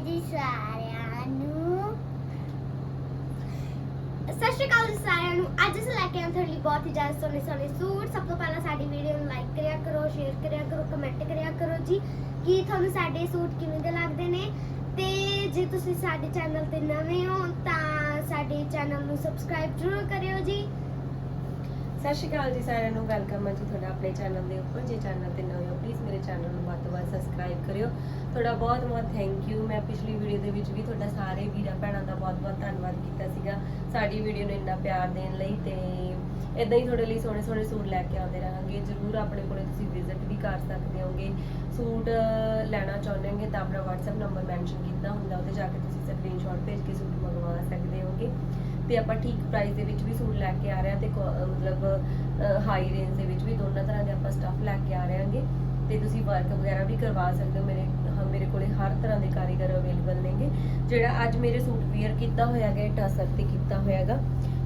ਜੀ ਸਾਰਿਆਂ ਨੂੰ ਸਤਿ ਸ਼੍ਰੀ ਅਕਾਲ ਜੀ ਸਾਰਿਆਂ ਨੂੰ ਅੱਜ ਅਸੀਂ ਲੈ ਕੇ ਆਏ ਤੁਹਾਡੇ ਲਈ ਬਹੁਤ ਹੀ ਜ਼ਿਆਦਾ ਸੋਹਣੇ ਸੋਹਣੇ ਸੂਟ ਸਭ ਤੋਂ ਪਹਿਲਾਂ ਸਾਡੀ ਵੀਡੀਓ ਨੂੰ ਲਾਈਕ ਕਰਿਆ ਕਰੋ ਸ਼ੇਅਰ ਕਰਿਆ ਕਰੋ ਕਮੈਂਟ ਕਰਿਆ ਕਰੋ ਜੀ ਕਿ ਤੁਹਾਨੂੰ ਸਾਡੇ ਸੂਟ ਕਿਵੇਂ ਦੇ ਲੱਗਦੇ ਨੇ ਤੇ ਜੇ ਤੁਸੀਂ ਸਾਡੇ ਚੈਨਲ ਤੇ ਨਵੇਂ ਹੋ ਤਾਂ ਸਾਡੇ ਚੈਨਲ ਨੂੰ ਸਬਸਕ੍ਰਾਈਬ ਜ਼ਰੂਰ ਕਰਿਓ ਜੀ ਸਤਿ ਸ਼੍ਰੀ ਅਕਾਲ ਜੀ ਸਾਰਿਆਂ ਨੂੰ ਵੈਲਕਮ ਹੈ ਜੀ ਤੁਹਾਡਾ ਆਪਣੇ ਚੈਨਲ ਦੇ ਉੱਪਰ। ਜੇ ਚੈਨਲ ਤੇ ਨਵੇਂ ਹੋ ਪਲੀਜ਼ ਮੇਰੇ ਚੈਨਲ ਨੂੰ ਵੱਧ ਤੋਂ ਵੱਧ ਸਬਸਕ੍ਰਾਈਬ ਕਰਿਓ। ਤੁਹਾਡਾ ਬਹੁਤ ਬਹੁਤ ਥੈਂਕ ਯੂ ਮੈਂ ਪਿਛਲੀ ਵੀਡੀਓ ਦੇ ਵਿੱਚ ਵੀ ਤੁਹਾਡਾ ਸਾਰੇ ਵੀਰਾਂ ਭੈਣਾਂ ਦਾ ਬਹੁਤ ਬਹੁਤ ਧੰਨਵਾਦ ਕੀਤਾ ਸੀਗਾ ਸਾਡੀ ਵੀਡੀਓ ਨੂੰ ਇੰਨਾ ਪਿਆਰ ਦੇਣ ਲਈ ਤੇ ਇਦਾਂ ਹੀ ਤੁਹਾਡੇ ਲਈ ਸੋਹਣੇ ਸੋਹਣੇ ਸੂਟ ਲੈ ਕੇ ਆਉਂਦੇ ਰਹਾਂਗੇ। ਜਰੂਰ ਆਪਣੇ ਕੋਲੇ ਤੁਸੀਂ ਵਿਜ਼ਿਟ ਵੀ ਕਰ ਸਕਦੇ ਹੋਗੇ। ਸੂਟ ਲੈਣਾ ਚਾਹੁੰਦੇ ਹੋਗੇ ਤਾਂ ਆਪਣਾ WhatsApp ਨੰਬਰ ਮੈਂਸ਼ਨ ਕੀਤਾ ਹੁੰਦਾ, ਉਹਦੇ ਜਾ ਕੇ ਤੁਸੀਂ ਸਕਰੀਨਸ਼ਾਟ ਭੇਜ ਕੇ ਸੂਟ ਮੰਗਵਾ ਸਕਦੇ ਹੋਗੇ। ਤੇ ਆਪਾਂ ਠੀਕ ਪ੍ਰਾਈਸ ਦੇ ਵਿੱਚ ਵੀ ਸੂਟ ਲੈ ਕੇ ਆ ਰਹੇ ਹਾਂ ਤੇ ਮਤਲਬ ਹਾਈ ਰੇਂਜ ਦੇ ਵਿੱਚ ਵੀ ਦੋਨਾਂ ਤਰ੍ਹਾਂ ਦੇ ਆਪਾਂ ਸਟੱਫ ਲੈ ਕੇ ਆ ਰਹੇ ਹਾਂਗੇ। ਤੇ ਤੁਸੀਂ ਵਰਕ ਵਗੈਰਾ ਵੀ ਕਰਵਾ ਸਕਦੇ ਹੋ। ਮੇਰੇ ਮੇਰੇ ਕੋਲੇ ਹਰ ਤਰ੍ਹਾਂ ਦੇ ਕਾਰੀਗਰ ਅਵੇਲੇਬਲ ਨੇਗੇ। ਜਿਹੜਾ ਅੱਜ ਮੇਰੇ ਸੂਟ ਵੇਅਰ ਕੀਤਾ ਹੋਇਆ ਹੈਗਾ ਟਸਰ ਤੇ ਕੀਤਾ ਹੋਇਆ ਹੈਗਾ।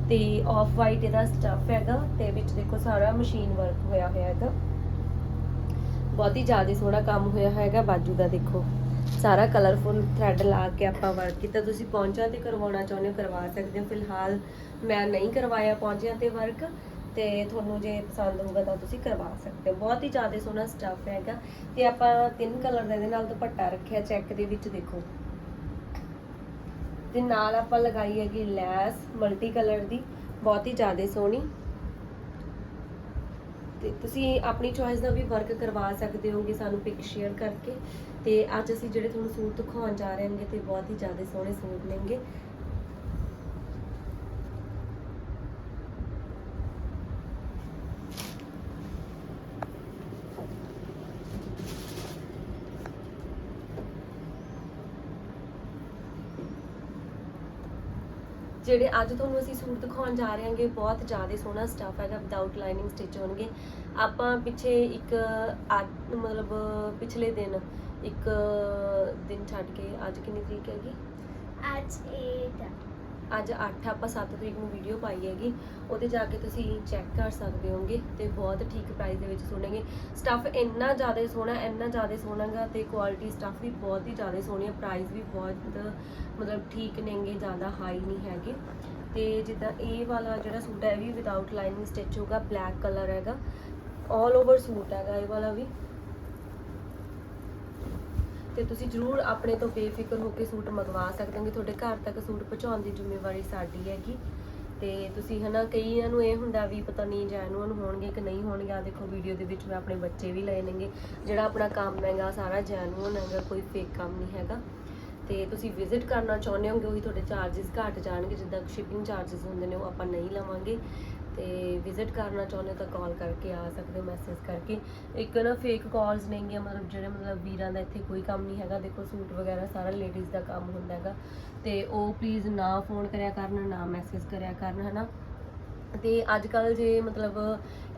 ਤੇ ਆਫ ਵਾਈਟ ਇਹਦਾ ਸਟੱਫ ਹੈਗਾ ਤੇ ਵਿੱਚ ਦੇਖੋ ਸਾਰਾ ਮਸ਼ੀਨ ਵਰਕ ਹੋਇਆ ਹੋਇਆ ਹੈਗਾ। ਬਹੁਤ ਹੀ ਜ਼ਿਆਦਾ ਸੋਹਣਾ ਕੰਮ ਹੋਇਆ ਹੈਗਾ। ਬਾਜੂ ਦਾ ਦੇਖੋ। ਸਾਰਾ ਕਲਰਫੁਲ ਥ੍ਰੈਡ ਲਾ ਕੇ ਆਪਾਂ ਵਰਕ ਕੀਤਾ। ਤੁਸੀਂ ਪਹੁੰਚਾਂ ਤੇ ਕਰਵਾਉਣਾ ਚਾਹੁੰਦੇ ਹੋ, ਕਰਵਾ ਸਕਦੇ ਹੋ। ਫਿਲਹਾਲ ਮੈਂ ਨਹੀਂ ਕਰਵਾਇਆ ਪਹੁੰਚਿਆਂ ਤੇ ਵਰਕ ਤੇ ਤੁਹਾਨੂੰ ਜੇ ਪਸੰਦ ਹੋਊਗਾ ਤਾਂ ਤੁਸੀਂ ਕਰਵਾ ਸਕਦੇ ਹੋ। ਬਹੁਤ ਹੀ ਜ਼ਿਆਦਾ ਸੋਹਣਾ ਸਟੱਫ ਹੈਗਾ। ਤੇ ਆਪਾਂ ਤਿੰਨ ਕਲਰ ਦਾ ਇਹਦੇ ਨਾਲ ਦੁਪੱਟਾ ਰੱਖਿਆ ਚੈੱਕ ਦੇ ਵਿੱਚ ਦੇਖੋ। ਤੇ ਨਾਲ ਆਪਾਂ ਲਗਾਈ ਹੈਗੀ ਲੈਸ ਮਲਟੀ ਕਲਰ ਦੀ। ਬਹੁਤ ਹੀ ਜ਼ਿਆਦਾ ਸੋਹਣੀ। ਤੇ ਤੁਸੀਂ ਆਪਣੀ ਚੋਇਸ ਦਾ ਵੀ ਵਰਕ ਕਰਵਾ ਸਕਦੇ ਹੋਗੇ ਸਾਨੂੰ ਪਿਕ ਸ਼ੇਅਰ ਕਰਕੇ ਤੇ ਅੱਜ ਅਸੀਂ ਜਿਹੜੇ ਤੁਹਾਨੂੰ ਸੂਟ ਦਿਖਾਉਣ ਜਾ ਰਹੇ ਹਾਂਗੇ ਤੇ ਬਹੁਤ ਹੀ ਜ਼ਿਆਦਾ ਸੋਹਣੇ ਸੂਟ ਨੇਗੇ। ਜਿਹੜੇ ਅੱਜ ਤੁਹਾਨੂੰ ਅਸੀਂ ਸੂਟ ਦਿਖਾਉਣ ਜਾ ਰਹੇ ਹਾਂਗੇ, ਬਹੁਤ ਜ਼ਿਆਦਾ ਸੋਹਣਾ ਸਟੱਫ ਹੈਗਾ ਵਿਦਆਊਟ ਲਾਈਨਿੰਗ ਸਟਿਚ ਹੋਣਗੇ। ਆਪਾਂ ਪਿੱਛੇ ਇੱਕ ਅੱਜ- ਮਤਲਬ ਪਿਛਲੇ ਦਿਨ, ਇੱਕ ਦਿਨ ਛੱਡ ਕੇ ਅੱਜ ਕਿੰਨੀ ਤਰੀਕ ਹੈਗੀ? ਅੱਜ ਇਹ ਅੱਜ 8 ਆਪਾਂ 7 ਤਰੀਕ ਨੂੰ ਵੀਡੀਓ ਪਾਈ ਹੈਗੀ। ਉਹਦੇ ਜਾ ਕੇ ਤੁਸੀਂ ਚੈੱਕ ਕਰ ਸਕਦੇ ਹੋਗੇ ਤੇ ਬਹੁਤ ਠੀਕ ਪ੍ਰਾਈਸ ਦੇ ਵਿੱਚ ਸੋਹਣੇਗੇ। ਸਟੱਫ ਇੰਨਾ ਜ਼ਿਆਦਾ ਸੋਹਣਾ, ਇੰਨਾ ਜ਼ਿਆਦਾ ਸੋਹਣਾਗਾ ਤੇ ਕੁਆਲਿਟੀ ਸਟੱਫ ਵੀ ਬਹੁਤ ਹੀ ਜ਼ਿਆਦਾ ਸੋਹਣੀ ਹੈ ਪ੍ਰਾਈਸ ਵੀ ਬਹੁਤ ਮਤਲਬ ਠੀਕ ਨੇਗੇ, ਜ਼ਿਆਦਾ ਹਾਈ ਨਹੀਂ ਹੈਗੇ। ਤੇ ਜਿੱਦਾਂ ਇਹ ਵਾਲਾ ਜਿਹੜਾ ਸੂਟ ਹੈ, ਇਹ ਵੀ ਵਿਦਆਊਟ ਲਾਈਨਿੰਗ ਸਟਿਚ ਹੋਗਾ ਬਲੈਕ ਕਲਰ ਹੈਗਾ। 올 ਓਵਰ ਸੂਟ ਹੈਗਾ ਇਹ ਵਾਲਾ ਵੀ। ਤੇ ਤੁਸੀਂ ਜਰੂਰ ਆਪਣੇ ਤੋਂ ਬੇਫਿਕਰ ਹੋ ਕੇ ਸੂਟ ਮੰਗਵਾ ਸਕਦੇ ਹੋ ਤੁਹਾਡੇ ਘਰ ਤੱਕ ਸੂਟ ਪਹੁੰਚਾਉਣ ਦੀ ਜ਼ਿੰਮੇਵਾਰੀ ਸਾਡੀ ਹੈਗੀ। ਤੇ ਤੁਸੀਂ ਹਨਾ, ਕਈਆਂ ਨੂੰ ਇਹ ਹੁੰਦਾ ਵੀ ਪਤਾ ਨਹੀਂ ਜੈਨੂਅਨ ਹੋਣਗੇ ਕਿ ਨਹੀਂ ਹੋਣਗੇ। ਆ ਦੇਖੋ ਵੀਡੀਓ ਦੇ ਵਿੱਚ ਮੈਂ ਆਪਣੇ ਬੱਚੇ ਵੀ ਲਏ ਨੇਗੇ। ਜਿਹੜਾ ਆਪਣਾ ਕੰਮ ਹੈਗਾ, ਸਾਰਾ ਜੈਨੂਅਨ ਹੈਗਾ, ਕੋਈ ਫੇਕ ਕੰਮ ਨਹੀਂ ਹੈਗਾ। ਤੇ ਤੁਸੀਂ ਵਿਜ਼ਿਟ ਕਰਨਾ ਚਾਹੁੰਦੇ ਹੋਗੇ, ਉਹੀ ਤੁਹਾਡੇ ਚਾਰजेस ਘਟ ਜਾਣਗੇ। ਜਿੱਦਾਂ ਸ਼ਿਪਿੰਗ ਚਾਰजेस ਹੁੰਦੇ ਨੇ, ਉਹ ਆਪਾਂ ਨਹੀਂ ਲਵਾਂਗੇ। ਤੇ ਵਿਜ਼ਿਟ ਕਰਨਾ ਚਾਹੁੰਦੇ ਤਾਂ ਕਾਲ ਕਰਕੇ ਆ ਸਕਦੇ ਹੋ ਮੈਸੇਜ ਕਰਕੇ। ਇੱਕ ਨਾ ਫੇਕ ਕਾਲਸ ਨੇਗੀਆਂ ਮਤਲਬ ਜਿਹੜੇ ਮਤਲਬ ਵੀਰਾਂ ਦਾ ਇੱਥੇ ਕੋਈ ਕੰਮ ਨਹੀਂ ਹੈਗਾ। ਦੇਖੋ ਸੂਟ ਵਗੈਰਾ ਸਾਰਾ ਲੇਡੀਜ਼ ਦਾ ਕੰਮ ਹੁੰਦਾ ਹੈਗਾ। ਤੇ ਉਹ ਪਲੀਜ਼ ਨਾ ਫੋਨ ਕਰਿਆ ਕਰਨ, ਨਾ ਮੈਸੇਜ ਕਰਿਆ ਕਰਨ, ਹਨਾ? ਤੇ ਅੱਜ ਕੱਲ ਜੇ ਮਤਲਬ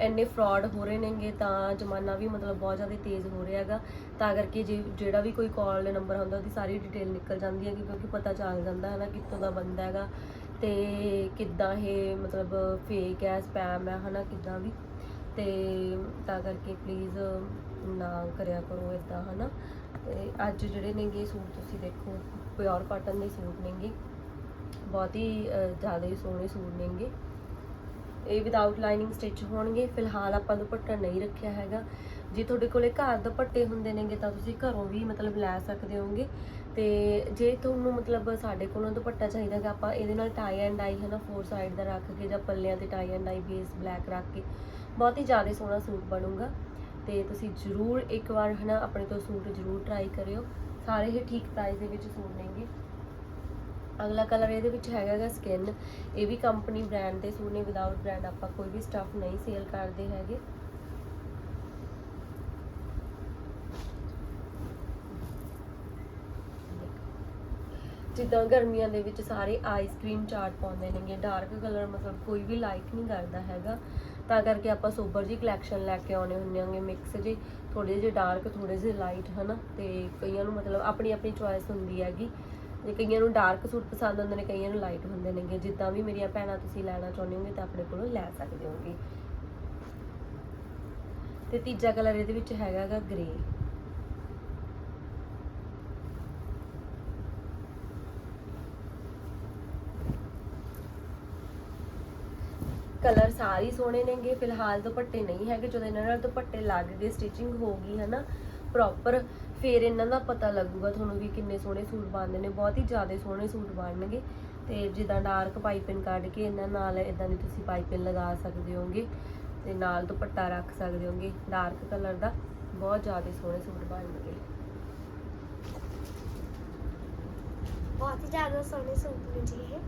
ਇੰਨੇ ਫਰਾਡ ਹੋ ਰਹੇ ਨੇਗੇ ਤਾਂ ਜ਼ਮਾਨਾ ਵੀ ਮਤਲਬ ਬਹੁਤ ਜ਼ਿਆਦਾ ਤੇਜ਼ ਹੋ ਰਿਹਾ ਹੈਗਾ। ਤਾਂ ਕਰਕੇ ਜੇ ਜਿਹੜਾ ਵੀ ਕੋਈ ਕਾਲ ਨੰਬਰ ਹੁੰਦਾ ਉਹਦੀ ਸਾਰੀ ਡਿਟੇਲ ਨਿਕਲ ਜਾਂਦੀ ਹੈ ਕਿਉਂਕਿ ਪਤਾ ਚੱਲ ਜਾਂਦਾ ਹੈ ਨਾ ਕਿੱਥੋਂ ਦਾ ਬੰਦਾ ਹੈਗਾ। ਤੇ ਕਿੱਦਾਂ ਇਹ ਮਤਲਬ ਫੇਕ ਹੈ ਸਪੈਮ ਹੈ, ਹਨਾ, ਕਿੱਦਾਂ ਵੀ। ਤੇ ਤਾਂ ਕਰਕੇ ਪਲੀਜ਼ ਨਾ ਕਰਿਆ ਕਰੋ ਇਦਾਂ ਹਨਾ। ਤੇ ਅੱਜ ਜਿਹੜੇ ਨੇਗੇ ਸੂਟ ਤੁਸੀਂ ਦੇਖੋ ਪਿਓਰ ਕਾਟਨ ਦੇ ਸੂਟ ਨੇਗੇ। ਬਹੁਤ ਹੀ ਜ਼ਿਆਦਾ ਹੀ ਸੋਹਣੇ ਸੂਟ ਨੇਗੇ। ਇਹ ਵਿਦਆਊਟ ਲਾਈਨਿੰਗ ਸਟਿਚ ਹੋਣਗੇ। ਫਿਲਹਾਲ ਆਪਾਂ ਦੁਪੱਟਾ ਨਹੀਂ ਰੱਖਿਆ ਹੈਗਾ। ਜੇ ਤੁਹਾਡੇ ਕੋਲੇ ਘਰ ਦੁਪੱਟੇ ਹੁੰਦੇ ਨੇਗੇ ਤਾਂ ਤੁਸੀਂ ਘਰੋਂ ਵੀ ਮਤਲਬ ਲੈ ਸਕਦੇ ਹੋਗੇ ਤੇ ਜੇ ਤੁਹਾਨੂੰ ਮਤਲਬ ਸਾਡੇ ਕੋਲੋਂ ਦੁਪੱਟਾ ਚਾਹੀਦਾ ਕਿ ਆਪਾਂ ਇਹਦੇ ਨਾਲ ਟਾਈ ਐਂਡ ਡਾਈ ਹੈ ਨਾ ਫੋਰ ਸਾਈਡ ਦਾ ਰੱਖ ਕੇ ਜਾਂ ਪੱਲਿਆਂ ਤੇ tie and dye base black ਰੱਖ ਕੇ ਬਹੁਤ ਹੀ ਜ਼ਿਆਦਾ ਸੋਹਣਾ ਸੂਟ ਬਣੂਗਾ। ਤੇ ਤੁਸੀਂ ਜ਼ਰੂਰ ਇੱਕ ਵਾਰ ਹਨਾ ਆਪਣੇ ਤੋਂ ਸੂਟ ਜ਼ਰੂਰ ਟਰਾਈ ਕਰਿਓ। ਸਾਰੇ ਹੀ ਠੀਕ ਪ੍ਰਾਈਸ ਦੇ ਵਿੱਚ ਸੂਟ ਨੇਗੇ। ਅਗਲਾ ਕਲਰ ਇਹਦੇ ਵਿੱਚ ਹੈਗਾਗਾ ਸਕਿਨ ਇਹ ਵੀ ਕੰਪਨੀ ਬ੍ਰਾਂਡ ਦੇ ਸੂਟ ਨੇ ਵਿਦਆਊਟ ਬ੍ਰਾਂਡ ਆਪਾਂ ਕੋਈ ਵੀ ਸਟੱਫ ਨਹੀਂ ਸੇਲ ਕਰਦੇ ਹੈਗੇ। ਜਿੱਦਾਂ ਗਰਮੀਆਂ ਦੇ ਵਿੱਚ ਸਾਰੇ ਆਈਸਕ੍ਰੀਮ ਚਾਟ ਪਾਉਂਦੇ ਨੇਗੇ ਡਾਰਕ ਕਲਰ ਮਤਲਬ ਕੋਈ ਵੀ ਲਾਈਕ ਨਹੀਂ ਕਰਦਾ ਹੈਗਾ। ਤਾਂ ਕਰਕੇ ਆਪਾਂ ਸੋਬਰ ਜੀ ਕਲੈਕਸ਼ਨ ਲੈ ਕੇ ਆਉਣੇ ਹੁੰਦੇ ਆਂਗੇ ਮਿਕਸ ਜੀ ਥੋੜੇ ਜਿਹੇ ਡਾਰਕ ਥੋੜੇ ਜਿਹੇ ਲਾਈਟ ਹਨਾ? ਤੇ ਕਈਆਂ ਨੂੰ ਮਤਲਬ ਆਪਣੀ ਆਪਣੀ ਚੁਆਇਸ ਹੁੰਦੀ ਹੈਗੀ। ਜੇ ਕਈਆਂ ਨੂੰ ਡਾਰਕ ਸੂਟ ਪਸੰਦ ਹੁੰਦੇ ਨੇ, ਕਈਆਂ ਨੂੰ ਲਾਈਟ ਹੁੰਦੇ ਨੇਗੇ। ਜਿੱਦਾਂ ਵੀ ਮੇਰੀਆਂ ਭੈਣਾਂ ਤੁਸੀਂ ਲੈਣਾ ਚਾਹੁੰਦੇ ਹੋਗੇ ਤਾਂ ਆਪਣੇ ਕੋਲੋਂ ਲੈ ਸਕਦੇ ਹੋਗੇ। ਤੇ ਤੀਜਾ ਕਲਰ ਇਹਦੇ ਵਿੱਚ ਹੈਗਾਗਾ ਗ੍ਰੇ ਕਲਰ ਸਾਰੇ ਸੋਹਣੇ ਨੇਗੇ, ਫਿਲਹਾਲ ਦੁਪੱਟੇ ਨਹੀਂ ਹੈਗੇ, ਜਦੋਂ ਇਹਨਾਂ ਨਾਲ ਦੁਪੱਟੇ ਲੱਗ ਗਏ ਸਟਿਚਿੰਗ ਹੋ ਗਈ ਹੈ ਪ੍ਰੋਪਰ ਫਿਰ ਇਹਨਾਂ ਦਾ ਪਤਾ ਲੱਗੂਗਾ ਤੁਹਾਨੂੰ ਵੀ ਕਿੰਨੇ ਸੋਹਣੇ ਸੂਟ ਬਣਦੇ ਨੇ, ਬਹੁਤ ਹੀ ਜ਼ਿਆਦਾ ਸੋਹਣੇ ਸੂਟ ਬਣਨਗੇ, ਤੇ ਜਿੱਦਾਂ ਡਾਰਕ ਪਾਈਪਿੰਗ ਕੱਢ ਕੇ ਇਹਨਾਂ ਨਾਲ ਇਦਾਂ ਦੀ ਤੁਸੀਂ ਪਾਈਪਿੰਗ ਲਗਾ ਸਕਦੇ ਹੋਗੇ ਤੇ ਨਾਲ ਦੁਪੱਟਾ ਰੱਖ ਸਕਦੇ ਹੋਗੇ ਡਾਰਕ ਕਲਰ ਦਾ, ਬਹੁਤ ਜ਼ਿਆਦਾ ਸੋਹਣੇ ਸੂਟ ਬਣਨਗੇ। ਬਹੁਤ ਹੀ ਜ਼ਿਆਦਾ ਸੋਹਣੇ ਸੂਟ ਨੇ ਜੀ ਇਹ।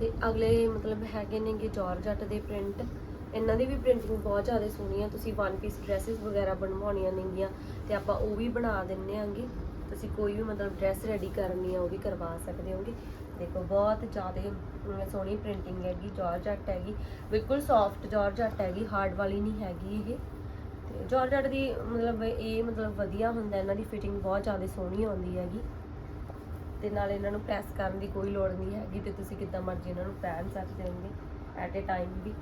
ਤੇ ਅਗਲੇ ਮਤਲਬ ਹੈਗੇ ਨੇਗੇ ਜਾਰਜਟ ਦੇ ਪ੍ਰਿੰਟ ਇਹਨਾਂ ਦੀ ਵੀ ਪ੍ਰਿੰਟਿੰਗ ਬਹੁਤ ਜ਼ਿਆਦਾ ਸੋਹਣੀ ਆ। ਤੁਸੀਂ ਵਨ ਪੀਸ ਡਰੈਸਸ ਵਗੈਰਾ ਬਣਵਾਉਣੀਆਂ ਨੇਗੀਆਂ ਤੇ ਆਪਾਂ ਉਹ ਵੀ ਬਣਾ ਦਿੰਨੇ ਆਂਗੇ। ਤੁਸੀਂ ਕੋਈ ਵੀ ਮਤਲਬ ਡਰੈਸ ਰੈਡੀ ਕਰਨੀ ਆ, ਉਹ ਵੀ ਕਰਵਾ ਸਕਦੇ ਹੋਗੇ। ਦੇਖੋ, ਬਹੁਤ ਜ਼ਿਆਦਾ ਸੋਹਣੀ ਪ੍ਰਿੰਟਿੰਗ ਹੈਗੀ ਜਾਰਜਟ ਹੈਗੀ। ਬਿਲਕੁਲ ਸੌਫਟ ਜਾਰਜਟ ਹੈਗੀ ਹਾਰਡ ਵਾਲੀ ਨਹੀਂ ਹੈਗੀ ਇਹ। ਤੇ ਜਾਰਜਟ ਦੀ ਮਤਲਬ ਇਹ ਮਤਲਬ ਵਧੀਆ ਹੁੰਦਾ, ਇਹਨਾਂ ਦੀ ਫਿਟਿੰਗ ਬਹੁਤ ਜ਼ਿਆਦਾ ਸੋਹਣੀ ਆਉਂਦੀ ਹੈਗੀ। ਤੇ ਨਾਲ ਇਹਨਾਂ ਨੂੰ ਪ੍ਰੈਸ ਕਰਨ ਦੀ ਕੋਈ ਲੋੜ ਨਹੀਂ ਹੈਗੀ ਤੇ ਤੁਸੀਂ ਕਿੱਦਾਂ ਮਰਜ਼ੀ ਇਹਨਾਂ ਨੂੰ ਪਹਿਨ ਸਕਦੇ ਹੋਗੇ ਐਟ ਅ ਟਾਈਮ ਵੀ।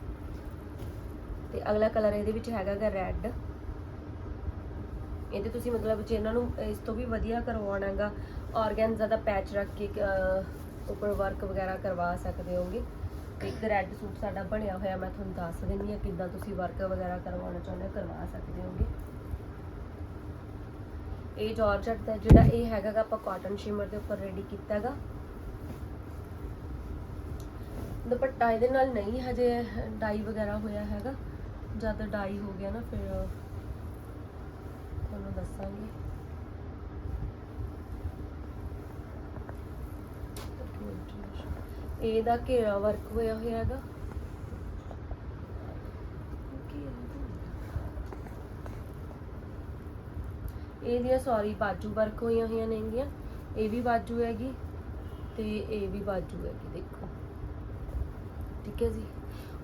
ਤੇ ਅਗਲਾ ਕਲਰ ਇਹਦੇ ਵਿੱਚ ਹੈਗਾ ਗਾ ਰੈੱਡ ਇਹਦੇ ਤੁਸੀਂ ਮਤਲਬ ਜੇ ਇਹਨਾਂ ਨੂੰ ਇਸ ਤੋਂ ਵੀ ਵਧੀਆ ਕਰਵਾਉਣਾ ਹੈਗਾ ਆਰਗੈਂਜ਼ਾ ਦਾ ਪੈਚ ਰੱਖ ਕੇ ਉੱਪਰ ਵਰਕ ਵਗੈਰਾ ਕਰਵਾ ਸਕਦੇ ਹੋਗੇ ਤੇ ਇੱਕ ਰੈੱਡ ਸੂਟ ਸਾਡਾ ਬਣਿਆ ਹੋਇਆ, ਮੈਂ ਤੁਹਾਨੂੰ ਦੱਸ ਦਿੰਦੀ ਹਾਂ ਕਿੱਦਾਂ ਤੁਸੀਂ ਵਰਕ ਵਗੈਰਾ ਕਰਵਾਉਣਾ ਚਾਹੁੰਦੇ ਹੋ, ਕਰਵਾ ਸਕਦੇ ਹੋਗੇ ਇਹ ਜਾਰਜਟ ਦਾ ਜਿਹੜਾ ਇਹ ਹੈਗਾ ਆਪਾਂ ਕਾਟਨ ਸ਼ਿਮਰ ਦੇ ਉੱਪਰ ਰੈਡੀ ਕੀਤਾ ਦੁਪੱਟਾ ਇਹਦੇ ਨਾਲ ਨਹੀਂ ਹਜੇ ਡਾਈ ਵਗੈਰਾ ਹੋਇਆ ਹੈਗਾ। ਜਦ ਡਾਈ ਹੋ ਗਿਆ ਨਾ ਫਿਰ ਤੁਹਾਨੂੰ ਦੱਸਾਂਗੇ। ਇਹਦਾ ਘੇਰਾ ਵਰਕ ਹੋਇਆ ਹੋਇਆ ਹੈਗਾ। ਇਹਦੀਆਂ ਸੌਰੀ ਬਾਜੂ ਵਰਕ ਹੋਈਆਂ ਹੋਈਆਂ ਨੇਗੀਆਂ ਇਹ ਵੀ ਬਾਜੂ ਹੈਗੀ ਤੇ ਇਹ ਵੀ ਬਾਜੂ ਹੈਗੀ, ਦੇਖੋ। ਠੀਕ ਹੈ ਜੀ।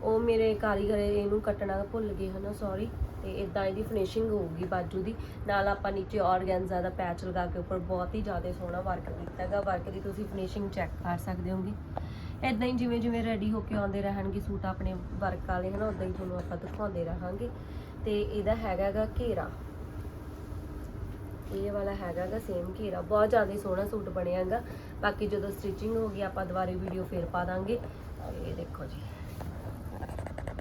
ਉਹ ਮੇਰੇ ਕਾਰੀਗਰ ਇਹਨੂੰ ਕੱਟਣਾ ਭੁੱਲ ਗਏ ਹਨਾ ਸੌਰੀ ਤੇ ਇਦਾਂ ਇਹਦੀ ਫਿਨਿਸ਼ਿੰਗ ਹੋਊਗੀ ਬਾਜੂ ਦੀ। ਨਾਲ ਆਪਾਂ ਨੀਚੇ ਆਰਗੈਂਜ਼ਾ ਦਾ ਪੈਚ ਲਗਾ ਕੇ ਉੱਪਰ ਬਹੁਤ ਹੀ ਜ਼ਿਆਦਾ ਸੋਹਣਾ ਵਰਕ ਕੀਤਾ ਹੈਗਾ। ਵਰਕ ਦੀ ਤੁਸੀਂ ਫਿਨਿਸ਼ਿੰਗ ਚੈੱਕ ਕਰ ਸਕਦੇ ਹੋਗੇ। ਇਦਾਂ ਹੀ ਜਿਵੇਂ ਜਿਵੇਂ ਰੈਡੀ ਹੋ ਕੇ ਆਉਂਦੇ ਰਹਿਣਗੇ ਸੂਟ ਆਪਣੇ ਵਰਕ ਵਾਲੇ, ਹਨਾ ਉਦਾਂ ਹੀ ਤੁਹਾਨੂੰ ਆਪਾਂ ਦਿਖਾਉਂਦੇ ਰਹਾਂਗੇ। ਤੇ ਇਹਦਾ ਹੈਗਾਗਾ ਘੇਰਾ। ਇਹ ਵਾਲਾ ਹੈਗਾਗਾ ਸੇਮ ਘੇਰਾ। ਬਹੁਤ ਜ਼ਿਆਦਾ ਸੋਹਣਾ ਸੂਟ ਬਣਿਆਗਾ ਬਾਕੀ ਜਦੋਂ ਸਟਿਚਿੰਗ ਹੋ ਗਈ, ਆਪਾਂ ਦੁਬਾਰੇ ਵੀਡੀਓ ਫੇਰ ਪਾ ਦਾਂਗੇ। ਇਹ ਦੇਖੋ ਜੀ।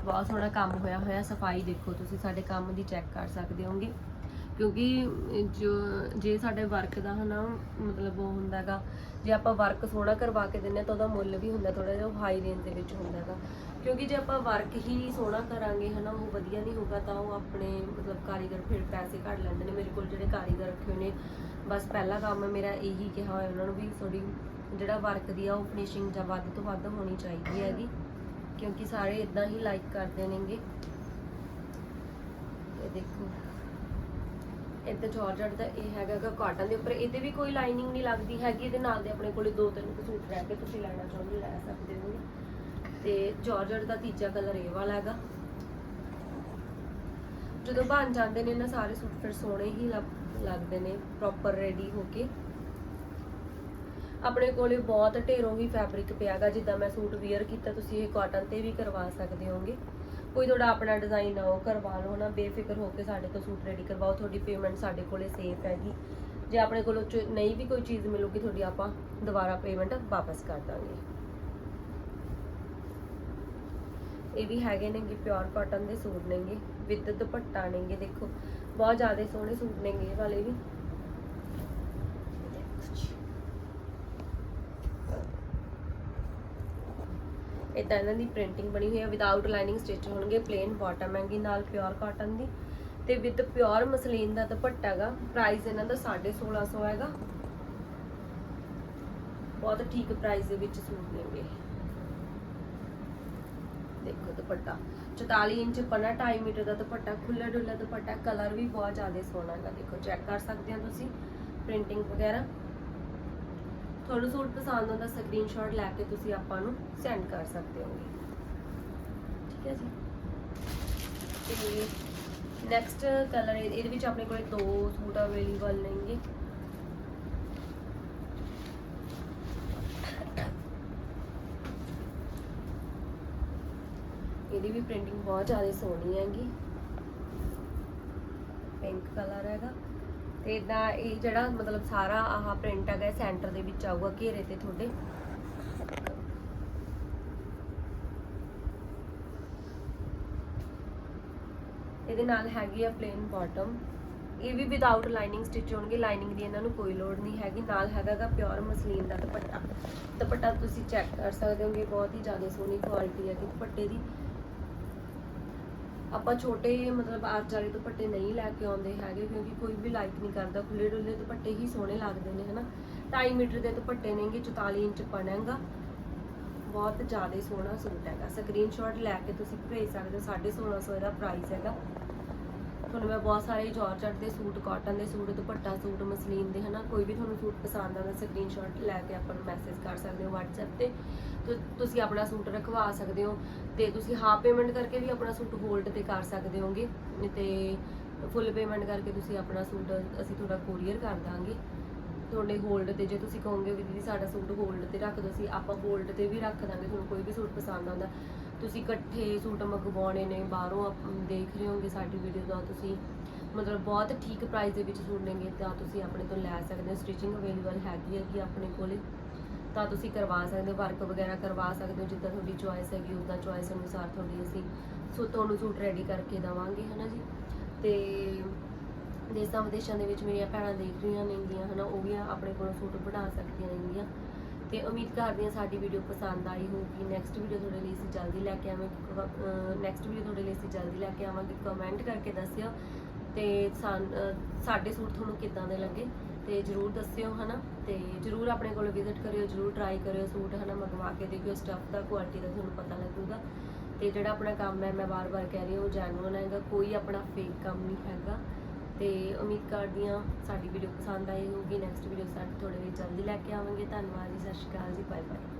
ਬਹੁਤ ਸੋਹਣਾ ਕੰਮ ਹੋਇਆ ਹੋਇਆ, ਸਫ਼ਾਈ ਦੇਖੋ ਤੁਸੀਂ, ਸਾਡੇ ਕੰਮ ਦੀ ਚੈੱਕ ਕਰ ਸਕਦੇ ਹੋਗੇ। ਕਿਉਂਕਿ ਜੋ ਜੇ ਸਾਡੇ ਵਰਕ ਦਾ ਹਨਾ ਮਤਲਬ ਉਹ ਹੁੰਦਾਗਾ ਜੇ ਆਪਾਂ ਵਰਕ ਸੋਹਣਾ ਕਰਵਾ ਕੇ ਦਿੰਨੇ ਤਾਂ ਉਹਦਾ ਮੁੱਲ ਵੀ ਹੁੰਦਾ ਥੋੜਾ ਜਿਹਾ ਹਾਈ ਰੇਂਜ ਦੇ ਵਿੱਚ ਹੁੰਦਾਗਾ ਕਿਉਂਕਿ ਜੇ ਆਪਾਂ ਵਰਕ ਹੀ ਸੋਹਣਾ ਕਰਾਂਗੇ ਹਨਾ, ਉਹ ਵਧੀਆ ਨਹੀਂ ਹੋਊਗਾ ਤਾਂ ਉਹ ਆਪਣੇ ਮਤਲਬ ਕਾਰੀਗਰ ਫਿਰ ਪੈਸੇ ਘੱਟ ਲੈਂਦੇ ਨੇ। ਮੇਰੇ ਕੋਲ ਜਿਹੜੇ ਕਾਰੀਗਰ ਰੱਖੇ ਹੋਏ ਨੇ, ਬਸ ਪਹਿਲਾ ਕੰਮ ਮੇਰਾ ਇਹੀ ਕਿਹਾ ਹੋਇਆ ਉਹਨਾਂ ਨੂੰ ਵੀ ਥੋੜੀ ਜਿਹੜਾ ਵਰਕ ਦੀ ਆ, ਉਹ ਫਿਨਿਸ਼ਿੰਗ ਜਾਂ ਵੱਧ ਤੋਂ ਵੱਧ ਹੋਣੀ ਚਾਹੀਦੀ ਹੈਗੀ। ਕਿਉਂਕਿ ਸਾਰੇ ਇਦਾਂ ਹੀ ਲਾਈਕ ਕਰਦੇ ਨੇਗੇ। ਇਹ ਦੇਖੋ। ਇੱਥੇ ਜਾਰਜਟ ਦਾ ਇਹ ਹੈਗਾਗਾ ਕਾਟਨ ਦੇ ਉੱਪਰ। ਇਹਦੇ ਵੀ ਕੋਈ ਲਾਈਨਿੰਗ ਨਹੀਂ ਲੱਗਦੀ ਹੈਗੀ। ਇਹਦੇ ਨਾਲ ਦੇ ਆਪਣੇ ਕੋਲੇ ਦੋ ਤਿੰਨ ਸੂਟ ਰਹਿ ਕੇ ਤੁਸੀਂ ਲੈਣਾ ਚਾਹੁੰਦੇ ਲੈ ਸਕਦੇ ਹੋ ਤੇ ਜਾਰਜਟ ਦਾ ਤੀਜਾ ਕਲਰ ਇਹ ਵਾਲਾ ਹੈਗਾ। ਜਦੋਂ ਬਣ ਜਾਂਦੇ ਨੇ ਨਾ ਸਾਰੇ ਸੂਟ, ਫਿਰ ਸੋਹਣੇ ਹੀ ਲੱਗਦੇ ਨੇ ਪ੍ਰੋਪਰ ਰੈਡੀ ਹੋ ਕੇ। ਆਪਣੇ ਕੋਲੇ ਬਹੁਤ ਢੇਰੋਂ ਹੀ ਫੈਬਰਿਕ ਪਿਆਗਾ ਜਿੱਦਾਂ ਮੈਂ ਸੂਟ ਵੇਅਰ ਕੀਤਾ, ਤੁਸੀਂ ਇਹ ਕਾਟਨ ਤੇ ਵੀ ਕਰਵਾ ਸਕਦੇ ਹੋਗੇ। ਕੋਈ ਤੁਹਾਡਾ ਆਪਣਾ ਡਿਜ਼ਾਈਨ ਆ ਉਹ ਕਰਵਾ ਲਓ ਨਾ ਬੇਫਿਕਰ ਹੋ ਕੇ ਸਾਡੇ ਤੋਂ ਸੂਟ ਰੈਡੀ ਕਰਵਾਓ। ਤੁਹਾਡੀ ਪੇਮੈਂਟ ਸਾਡੇ ਕੋਲੇ ਸੇਫ ਹੈਗੀ। ਜੇ ਆਪਣੇ ਕੋਲੋਂ ਨਹੀਂ ਵੀ ਕੋਈ ਚੀਜ਼ ਮਿਲੂਗੀ ਤੁਹਾਡੀ, ਆਪਾਂ ਦੁਬਾਰਾ ਪੇਮੈਂਟ ਵਾਪਸ ਕਰ ਦਾਂਗੇ। ਇਹ ਵੀ ਹੈਗੇ ਨੇਗੇ ਪਿਓਰ ਕਾਟਨ ਦੇ ਸੂਟ ਨੇਗੇ। ਵਿਦ ਦੁਪੱਟਾ ਨੇਗੇ, ਦੇਖੋ। ਬਹੁਤ ਜ਼ਿਆਦਾ ਸੋਹਣੇ ਸੂਟ ਨੇਗੇ ਇਹ ਵਾਲੇ ਵੀ। ਇਦਾਂ ਇਹਨਾਂ ਦੀ ਪ੍ਰਿੰਟਿੰਗ ਬਣੀ ਹੋਈ ਹੈ ਵਿਦਆਊਟ ਲਾਈਨਿੰਗ ਸਟਿਚ ਹੋਣਗੇ ਪਲੇਨ ਬਾਟਮ ਹੈਗੀ, ਨਾਲ ਪਿਓਰ ਕਾਟਨ ਦੀ। ਤੇ ਵਿਦ ਪਿਓਰ ਮਸਲੀਨ ਦਾ ਦੁਪੱਟਾ ਹੈਗਾ ਪ੍ਰਾਈਸ ਇਹਨਾਂ ਦਾ 1650 ਹੈਗਾ। ਬਹੁਤ ਠੀਕ ਪ੍ਰਾਈਸ ਦੇ ਵਿੱਚ ਸੂਟ ਨੇਗੇ। ਦੇਖੋ ਦੁਪੱਟਾ। 44 ਇੰਚ ਪਨਾ 2.5 ਮੀਟਰ ਦਾ ਦੁਪੱਟਾ ਖੁੱਲਾ ਡੁੱਲਾ ਦੁਪੱਟਾ ਕਲਰ ਵੀ ਬਹੁਤ ਜ਼ਿਆਦਾ ਸੋਹਣਾ ਹੈਗਾ। ਦੇਖੋ ਚੈੱਕ ਕਰ ਸਕਦੇ ਹੋ ਤੁਸੀਂ ਪ੍ਰਿੰਟਿੰਗ ਵਗੈਰਾ। ਤੁਹਾਨੂੰ ਸੂਟ ਪਸੰਦ ਆਉਂਦਾ ਸਕਰੀਨਸ਼ਾਟ ਲੈ ਕੇ ਤੁਸੀਂ ਆਪਾਂ ਨੂੰ ਸੈਂਡ ਕਰ ਸਕਦੇ ਹੋਗੇ। ਠੀਕ ਹੈ ਜੀ? ਤੇ ਨੈਕਸਟ ਕਲਰ ਇਹਦੇ ਵਿੱਚ ਆਪਣੇ ਕੋਲ ਦੋ ਸੂਟ ਅਵੇਲੇਬਲ ਨੇਗੇ। ਇਹਦੀ ਵੀ ਪ੍ਰਿੰਟਿੰਗ ਬਹੁਤ ਜ਼ਿਆਦਾ ਸੋਹਣੀ ਹੈਗੀ। ਪਿੰਕ ਕਲਰ ਹੈਗਾ। ਇਦਾਂ ਇਹ ਜਿਹੜਾ ਮਤਲਬ ਸਾਰਾ ਆਹ ਪ੍ਰਿੰਟ ਹੈਗਾ ਸੈਂਟਰ ਦੇ ਵਿੱਚ ਆਊਗਾ ਘੇਰੇ ਤੇ ਤੁਹਾਡੇ। ਇਹਦੇ ਨਾਲ ਹੈਗੀ ਆ ਪਲੇਨ ਬਾਟਮ ਇਹ ਵੀ ਵਿਦਆਊਟ ਲਾਈਨਿੰਗ ਸਟਿਚ ਹੋਣਗੇ ਲਾਈਨਿੰਗ ਦੀ ਇਹਨਾਂ ਨੂੰ ਕੋਈ ਲੋੜ ਨਹੀਂ ਹੈਗੀ। ਨਾਲ ਹੈਗਾਗਾ ਪਿਓਰ ਮਸਲੀਨ ਦਾ ਦੁਪੱਟਾ। ਦੁਪੱਟਾ ਤੁਸੀਂ ਚੈੱਕ ਕਰ ਸਕਦੇ ਹੋਗੇ ਬਹੁਤ ਹੀ ਜ਼ਿਆਦਾ ਸੋਹਣੀ ਕੁਆਲਿਟੀ ਹੈ ਦੁਪੱਟੇ ਦੀ। ਆਪਾਂ ਛੋਟੇ ਮਤਲਬ ਆਰਚ ਵਾਲੇ ਦੁਪੱਟੇ ਨਹੀਂ ਲੈ ਕੇ ਆਉਂਦੇ ਹੈਗੇ, ਕਿਉਂਕਿ ਕੋਈ ਵੀ ਲਾਈਕ ਨਹੀਂ ਕਰਦਾ ਖੁੱਲੇ ਡੁੱਲੇ ਦੁਪੱਟੇ ਹੀ ਸੋਹਣੇ ਲੱਗਦੇ ਨੇ, ਹਨਾ? 2.5 ਮੀਟਰ ਦੇ ਦੁਪੱਟੇ ਨੇਗੇ 44 ਇੰਚ ਪਣਾਗਾ ਬਹੁਤ ਜ਼ਿਆਦਾ ਸੋਹਣਾ ਸੂਟ ਹੈਗਾ। ਸਕਰੀਨਸ਼ਾਟ ਲੈ ਕੇ ਤੁਸੀਂ ਭੇਜ ਸਕਦੇ ਹੋ 1650 ਦਾ ਪ੍ਰਾਈਸ ਹੈਗਾ। ਤੁਹਾਨੂੰ ਮੈਂ ਬਹੁਤ ਸਾਰੇ ਜਾਰਜਟ ਦੇ ਸੂਟ ਕਾਟਨ ਦੇ ਸੂਟ, ਦੁਪੱਟਾ ਸੂਟ, ਮਸਲੀਨ ਦੇ, ਹਨਾ? ਕੋਈ ਵੀ ਤੁਹਾਨੂੰ ਸੂਟ ਪਸੰਦ ਆਉਂਦਾ ਸਕਰੀਨਸ਼ਾਟ ਲੈ ਕੇ ਆਪਾਂ ਨੂੰ ਮੈਸੇਜ ਕਰ ਸਕਦੇ ਹੋ, WhatsApp ਤੇ। ਤੁਸੀਂ ਆਪਣਾ ਸੂਟ ਰਖਵਾ ਸਕਦੇ ਹੋ ਤੇ ਤੁਸੀਂ ਹਾਫ ਪੇਮੈਂਟ ਕਰਕੇ ਵੀ ਆਪਣਾ ਸੂਟ ਹੋਲਡ ਤੇ ਕਰ ਸਕਦੇ ਹੋਗੇ ਤੇ ਫੁੱਲ ਪੇਮੈਂਟ ਕਰਕੇ ਤੁਸੀਂ ਆਪਣਾ ਸੂਟ ਅਸੀਂ ਤੁਹਾਡਾ ਕੋਰੀਅਰ ਕਰ ਦਾਂਗੇ। ਤੁਹਾਡੇ ਹੋਲਡ ਤੇ ਜੇ ਤੁਸੀਂ ਕਹੋਗੇ ਵੀ ਦੀਦੀ ਸਾਡਾ ਸੂਟ ਹੋਲਡ ਤੇ ਰੱਖ ਦਿਓ ਅਸੀਂ ਆਪਾਂ ਹੋਲਡ ਤੇ ਵੀ ਰੱਖ ਦਾਂਗੇ, ਤੁਹਾਨੂੰ ਕੋਈ ਵੀ ਸੂਟ ਪਸੰਦ ਆਉਂਦਾ। ਤੁਸੀਂ ਇਕੱਠੇ ਸੂਟ ਮੰਗਵਾਉਣੇ ਨੇ, ਬਾਹਰੋਂ ਆਪ- ਦੇਖ ਰਹੇ ਹੋਗੇ ਸਾਡੀ ਵੀਡੀਓ ਦਾ, ਤੁਸੀਂ ਮਤਲਬ ਬਹੁਤ ਠੀਕ ਪ੍ਰਾਈਸ ਦੇ ਵਿੱਚ ਸੂਟ ਨੇਗੇ ਤਾਂ ਤੁਸੀਂ ਆਪਣੇ ਤੋਂ ਲੈ ਸਕਦੇ ਹੋ। ਸਟਿਚਿੰਗ ਅਵੇਲੇਬਲ ਹੈਗੀ ਹੈ ਕਿ ਆਪਣੇ ਕੋਲੇ। ਤਾਂ ਤੁਸੀਂ ਕਰਵਾ ਸਕਦੇ ਹੋ ਵਰਕ ਵਗੈਰਾ ਕਰਵਾ ਸਕਦੇ ਹੋ, ਜਿੱਦਾਂ ਤੁਹਾਡੀ ਚੁਆਇਸ ਹੈਗੀ ਉਦਾਂ ਚੁਆਇਸ ਅਨੁਸਾਰ ਤੁਹਾਡੀ ਅਸੀਂ ਸੋ ਤੁਹਾਨੂੰ ਸੂਟ ਰੈਡੀ ਕਰਕੇ ਦੇਵਾਂਗੇ, ਹਨਾ ਜੀ? ਤੇ ਦੇਸਾਂ ਵਿਦੇਸ਼ਾਂ ਦੇ ਵਿੱਚ ਮੇਰੀਆਂ ਭੈਣਾਂ ਦੇਖ ਰਹੀਆਂ ਨੇਗੀਆਂ ਹਨਾ, ਉਹ ਵੀ ਆਪਣੇ ਕੋਲੋਂ ਸੂਟ ਬਣਾ ਸਕਦੀਆਂ ਨੇਗੀਆਂ ਤੇ ਉਮੀਦ ਕਰਦੀ ਹਾਂ ਸਾਡੀ ਵੀਡੀਓ ਪਸੰਦ ਆਈ ਹੋਊਗੀ। ਨੈਕਸਟ ਵੀਡੀਓ ਤੁਹਾਡੇ ਲਈ ਅਸੀਂ ਜਲਦੀ ਲੈ ਕੇ ਆਵਾਂਗੇ ਨੈਕਸਟ ਵੀਡੀਓ ਤੁਹਾਡੇ ਲਈ ਅਸੀਂ ਜਲਦੀ ਲੈ ਕੇ ਆਵਾਂਗੇ। ਕਮੈਂਟ ਕਰਕੇ ਦੱਸਿਓ ਤੇ ਸਾਨ- ਸਾਡੇ ਸੂਟ ਤੁਹਾਨੂੰ ਕਿੱਦਾਂ ਦੇ ਲੱਗੇ ਤੇ ਜਰੂਰ ਦੱਸਿਓ, ਹਨਾ? ਤੇ ਜਰੂਰ ਆਪਣੇ ਕੋਲ ਵਿਜ਼ਿਟ ਕਰਿਓ, ਜਰੂਰ ਟਰਾਈ ਕਰਿਓ ਸੂਟ, ਹਨਾ? ਮੰਗਵਾ ਕੇ ਦੇਖਿਓ ਸਟੱਫ ਦਾ ਕੁਆਲਿਟੀ ਦਾ ਤੁਹਾਨੂੰ ਪਤਾ ਲੱਗੂਗਾ। ਤੇ ਜਿਹੜਾ ਆਪਣਾ ਕੰਮ ਹੈ, ਮੈਂ ਵਾਰ-ਵਾਰ ਕਹਿ ਰਹੀ ਹਾਂ, ਉਹ ਜੈਨੂਅਨ ਹੈਗਾ, ਕੋਈ ਆਪਣਾ ਫੇਕ ਕੰਮ ਨਹੀਂ ਹੈਗਾ। ਤੇ ਉਮੀਦ ਕਰਦੀ ਹਾਂ ਸਾਡੀ ਵੀਡੀਓ ਪਸੰਦ ਆਈ ਹੋਊਗੀ ਨੈਕਸਟ ਵੀਡੀਓ ਸਾਡੇ ਤੁਹਾਡੇ ਲਈ ਜਲਦੀ ਲੈ ਕੇ ਆਵਾਂਗੇ। ਧੰਨਵਾਦ ਜੀ, ਸਤਿ ਸ਼੍ਰੀ ਅਕਾਲ ਜੀ ਬਾਏ ਬਾਏ